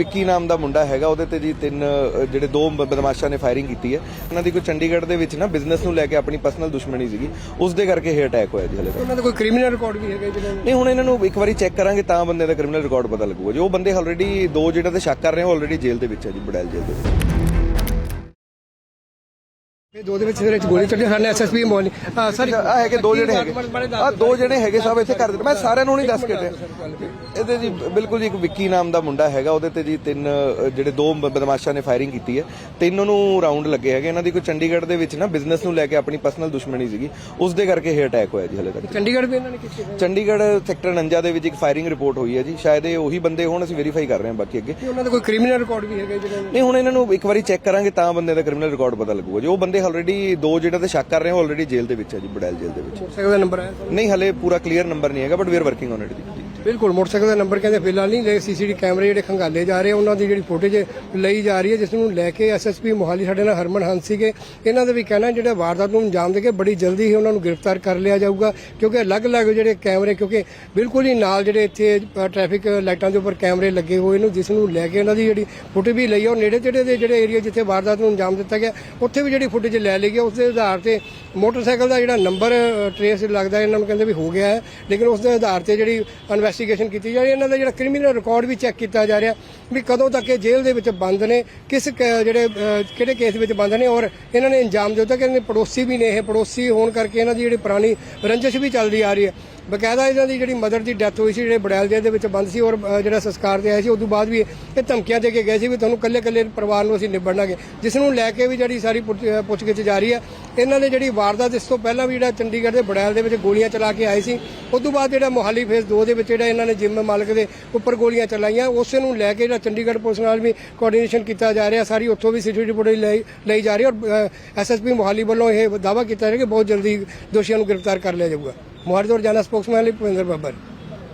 ਵਿੱਕੀ ਨਾਮ ਦਾ ਮੁੰਡਾ ਹੈਗਾ ਉਹਦੇ ਤੇ ਜੀ ਤਿੰਨ ਜਿਹੜੇ ਦੋ ਬਦਮਾਸ਼ਾਂ ਨੇ ਫਾਇਰਿੰਗ ਕੀਤੀ ਹੈ। ਉਹਨਾਂ ਦੀ ਕੋਈ ਚੰਡੀਗੜ੍ਹ ਦੇ ਵਿੱਚ ਨਾ ਬਿਜ਼ਨਸ ਨੂੰ ਲੈ ਕੇ ਆਪਣੀ ਪਰਸਨਲ ਦੁਸ਼ਮਣੀ ਸੀਗੀ। ਉਸ ਦੇ ਕਰਕੇ ਇਹ ਅਟੈਕ ਹੋਇਆ ਜੀ ਹਲੇ ਤੱਕ। ਉਹਨਾਂ ਦਾ ਕੋਈ ਕ੍ਰਿਮੀਨਲ ਰਿਕਾਰਡ ਵੀ ਹੈਗਾ ਜਿਹਨਾਂ ਨਹੀਂ ਹੁਣ ਇਹਨਾਂ ਨੂੰ ਇੱਕ ਵਾਰੀ ਚੈੱਕ ਕਰਾਂਗੇ ਤਾਂ ਬੰਦੇ ਦਾ ਕ੍ਰਿਮੀਨਲ ਰਿਕਾਰਡ ਪਤਾ ਲੱਗੂਗਾ। ਜੋ ਬੰਦੇ ਆਲਰੇਡੀ ਦੋ ਜਿਹੜਾ ਤੇ ਸ਼ੱਕ ਕਰ ਰਹੇ ਹੋ ਆਲਰੇਡੀ ਜੇਲ੍ਹ ਦੇ ਵਿੱਚ ਹੈ ਜੀ ਬੜੈਲ ਜੇਲ੍ਹ ਦੇ ਵਿੱਚ। ਇਹ ਦੋ ਦੇ ਵਿੱਚ ਸਿਰੇ ਚ ਗੋਲੀ ਚੱਲੀ ਸਾਡੇ ਐਸਐਸਪੀ ਮੋਲੀ ਸਰ ਆ ਹੈਗੇ ਦੋ ਜਿਹੜੇ ਹੈਗੇ। ਆ ਦੋ ਜਿਹੜੇ ਹੈਗੇ ਸਭ ਇੱਥੇ ਕਰ ਦਿੱਤੇ ਮੈਂ ਸਾਰਿਆਂ ਨੂੰ ਨਹੀਂ ਦੱਸ ਕੇ ਇਹਦੇ ਜੀ ਬਿਲਕੁਲ ਜੀ ਇੱਕ ਵਿੱਕੀ ਨਾਮ ਦਾ ਮੁੰਡਾ ਹੈਗਾ ਉਹਦੇ ਤੇ ਜੀ ਤਿੰਨ ਜਿਹੜੇ ਦੋ ਬਦਮਾਸ਼ਾਂ ਨੇ ਫਾਇਰਿੰਗ ਕੀਤੀ ਹੈ। ਤਿੰਨ ਨੂੰ ਰਾਉਂਡ ਲੱਗੇ ਹੈਗੇ। ਇਹਨਾਂ ਦੀ ਕੋਈ ਚੰਡੀਗੜ੍ਹ ਦੇ ਵਿੱਚ ਨਾ ਬਿਜ਼ਨਸ ਨੂੰ ਲੈ ਕੇ ਆਪਣੀ ਪਰਸਨਲ ਦੁਸ਼ਮਣੀ ਸੀਗੀ। ਉਸ ਦੇ ਕਰਕੇ ਇਹ ਅਟੈਕ ਹੋਇਆ ਜੀ ਹਲੇ ਤੱਕ। ਚੰਡੀਗੜ੍ਹ ਵੀ ਇਹਨਾਂ ਨੇ ਕੀਤੀ ਚੰਡੀਗੜ੍ਹ ਸੈਕਟਰ 49 ਦੇ ਵਿੱਚ ਇੱਕ ਫਾਇਰਿੰਗ ਰਿਪੋਰਟ ਹੋਈ ਹੈ ਜੀ। ਸ਼ਾਇਦ ਇਹ ਉਹੀ ਬੰਦੇ ਹੋਣ ਅਸੀਂ ਵੈਰੀਫਾਈ ਕਰ ਰਹੇ ਹਾਂ ਬਾਕੀ ਅੱਗੇ। ਉਹਨਾਂ ਦਾ ਕੋਈ ਕ੍ਰਿਮੀਨਲ ਰਿਕਾਰਡ ਵੀ ਹੈਗਾ ਜਿਹਨਾਂ ਨਹੀਂ ਹੁਣ ਇਹਨਾਂ ਨੂੰ ਇੱਕ ਵਾਰੀ ਚੈੱਕ ਕਰਾਂਗੇ ਤਾਂ ਬੰਦੇ ਦਾ ਕ੍ਰਿਮੀਨਲ ਰਿਕਾਰਡ ਪਤਾ ਲੱਗੂਗਾ ਜੋ। ਬੰਦੇ ਆਲਰੇਡੀ ਦੋ ਜਿਹੜਾ ਤੇ ਸ਼ੱਕ ਕਰ ਰਹੇ ਹੋ ਆਲਰੇਡੀ ਜੇਲ੍ਹ ਦੇ ਵਿੱਚ ਹੈ ਜੀ ਬੜੈਲ ਜੇਲ੍ਹ ਦੇ ਵਿੱਚ। ਮੋਟਰਸਾਈਕਲ ਦਾ ਨੰਬਰ ਹੈ? ਨਹੀਂ ਹਲੇ ਪੂਰਾ ਕਲੀਅਰ ਨੰਬਰ ਨਹੀਂ ਹੈਗਾ but we are working on it ਜੀ। ਬਿਲਕੁਲ, ਮੋਟਰਸਾਈਕਲ ਦਾ ਨੰਬਰ ਕਹਿੰਦੇ ਫਿਲਹਾਲ ਨਹੀਂ ਲੈ ਸੀਸੀਟੀ ਕੈਮਰੇ ਜਿਹੜੇ ਖੰਗਾਲੇ ਜਾ ਰਹੇ ਉਹਨਾਂ ਦੀ ਜਿਹੜੀ ਫੁਟੇਜ ਲਈ ਜਾ ਰਹੀ ਹੈ, ਜਿਸ ਨੂੰ ਲੈ ਕੇ ਐਸਐਸਪੀ ਮੋਹਾਲੀ ਸਾਡੇ ਨਾਲ ਹਰਮਨ ਹੰਸ ਸੀਗੇ। ਇਹਨਾਂ ਦਾ ਵੀ ਕਹਿਣਾ, ਜਿਹੜਾ ਵਾਰਦਾਤ ਨੂੰ ਅੰਜਾਮ ਦੇ ਕੇ ਬੜੀ ਜਲਦੀ ਹੀ ਉਹਨਾਂ ਨੂੰ ਗ੍ਰਿਫਤਾਰ ਕਰ ਲਿਆ ਜਾਊਗਾ, ਕਿਉਂਕਿ ਅਲੱਗ-ਅਲੱਗ ਜਿਹੜੇ ਕੈਮਰੇ, ਕਿਉਂਕਿ ਬਿਲਕੁਲ ਹੀ ਨਾਲ ਜਿਹੜੇ ਇੱਥੇ ਟ੍ਰੈਫਿਕ ਲਾਈਟਾਂ ਦੇ ਉੱਪਰ ਕੈਮਰੇ ਲੱਗੇ ਹੋਏ ਨੇ, ਜਿਸ ਨੂੰ ਲੈ ਕੇ ਇਹਨਾਂ ਦੀ ਜਿਹੜੀ ਫੁਟੇਜ ਵੀ ਲਈ ਔਰ ਨੇੜੇ ਤੇੜੇ ਦੇ ਜਿਹੜੇ ਏਰੀਆ ਜਿੱਥੇ ਵਾਰਦਾਤ ਨੂੰ ਅੰਜਾਮ ਦਿੱਤਾ ਗਿਆ, ਉੱਥੇ ਵੀ ਜਿਹੜੀ ਫੁਟੇਜ ਲੈ ਲਈ ਗਈ ਉਸ ਦੇ ਆਧਾਰ ਤੇ ਮੋਟਰਸਾਈਕਲ ਦਾ ਜਿਹੜਾ ਨੰਬਰ ਟ੍ਰੇਸ ਲੱਗਦਾ ਇਹਨਾਂ ਨੂੰ ਕਹਿੰਦੇ ਵੀ ਹੋ ਗਿਆ ਹੈ, ਲੇਕਿਨ ਉਸ ਦੇ ਆਧਾਰ ਤੇ ਜਿਹੜੀ ਇਨਵੈਸਟੀਗੇਸ਼ਨ ਕੀਤੀ ਜਾ ਰਹੀ ਹੈ। ਇਹਨਾਂ ਦਾ ਜਿਹੜਾ ਕ੍ਰਿਮੀਨਲ ਰਿਕਾਰਡ ਵੀ ਚੈੱਕ ਕੀਤਾ ਜਾ ਰਿਹਾ ਵੀ ਕਦੋਂ ਤੱਕ ਇਹ ਜੇਲ੍ਹ ਦੇ ਵਿੱਚ ਬੰਦ ਨੇ ਕਿਸ ਕ- ਜਿਹੜੇ ਅਹ, ਕਿਹੜੇ ਕੇਸ ਵਿੱਚ ਬੰਦ ਨੇ ਔਰ ਇਹਨਾਂ ਨੇ ਇੰਜਾਮ ਦਿੱਤਾ ਕਿ ਇਹਨਾਂ ਦੇ ਪੜੋਸੀ ਵੀ ਨੇ ਇਹ ਪੜੋਸੀ ਹੋਣ ਕਰਕੇ ਇਹਨਾਂ ਦੀ ਜਿਹੜੀ ਪੁਰਾਣੀ ਰੰਜਿਸ਼ ਵੀ ਚੱਲਦੀ ਆ ਰਹੀ ਹੈ। ਬਕਾਇਦਾ ਇਹਨਾਂ ਦੀ ਜਿਹੜੀ ਮਦਰ ਦੀ ਡੈਥ ਹੋਈ ਸੀ ਜਿਹੜੇ ਬੜੈਲ ਜੇਲ੍ਹ ਦੇ ਵਿੱਚ ਬੰਦ ਸੀ ਔਰ ਜਿਹੜਾ ਸੰਸਕਾਰ ਤੇ ਆਇਆ ਸੀ ਉਸ ਤੋਂ ਬਾਅਦ ਵੀ ਇਹ ਧਮਕੀਆਂ ਦੇ ਕੇ ਗਏ ਸੀ ਵੀ ਤੁਹਾਨੂੰ ਕੱਲੇ ਕੱਲੇ ਪਰਿਵਾਰ ਨੂੰ ਅਸੀਂ ਨਿਬੜਨਾਗੇ ਜਿਸ ਨੂੰ ਲੈ ਕੇ ਵੀ ਜਿਹੜੀ ਸਾਰੀ ਪੁੱਛ- ਅਹ, ਪੁੱਛਗਿੱਛ ਜਾਰੀ ਹੈ ਇਹਨਾਂ ਨੇ ਜਿਹੜੀ ਵਾਰਦਾਤ ਇਸ ਤੋਂ ਪਹਿਲਾਂ ਵੀ ਜਿਹੜਾ ਚੰਡੀਗੜ੍ਹ ਦੇ ਬੜੈਲ ਦੇ ਵਿੱਚ ਗੋਲੀਆਂ ਚਲਾ ਕੇ ਆਏ ਸੀ ਉਸ ਤੋਂ ਬਾਅਦ ਜਿਹੜਾ ਮੋਹਾਲੀ ਫੇਸ 2 ਦੇ ਵਿੱਚ ਜਿਹੜਾ ਇਹਨਾਂ ਨੇ ਜਿੰਮ ਮਾਲਕ ਦੇ ਉੱਪਰ ਗੋਲੀਆਂ ਚਲਾਈਆਂ ਉਸੇ ਨੂੰ ਲੈ ਕੇ ਜਿਹੜਾ ਚੰਡੀਗੜ੍ਹ ਪੁਲਿਸ ਨਾਲ ਵੀ ਕੋਆਰਡੀਨੇਸ਼ਨ ਕੀਤਾ ਜਾ ਰਿਹਾ ਸਾਰੀ ਉੱਥੋਂ ਵੀ ਸਿਟੀ ਰਿਪੋਰਟ ਲਈ ਜਾ ਰਹੀ ਹੈ ਔਰ ਐਸਐਸਪੀ ਮੋਹਾਲੀ ਵੱਲੋਂ ਇਹ ਦਾਅਵਾ ਕੀਤਾ ਜਾ ਰਿਹਾ ਕਿ ਬਹੁਤ ਜਲਦੀ ਦੋਸ਼ੀਆਂ ਨੂੰ ਗ੍ਰਿਫਤਾਰ ਕਰ ਲਿਆ ਜਾਊਗਾ। ਮੋਹਾਲੀ ਤੋਂ ਜਾਣਾ ਸਪੋਕਸਮੈਨ ਲਈ ਭੁਪਿੰਦਰ ਬੱਬਰ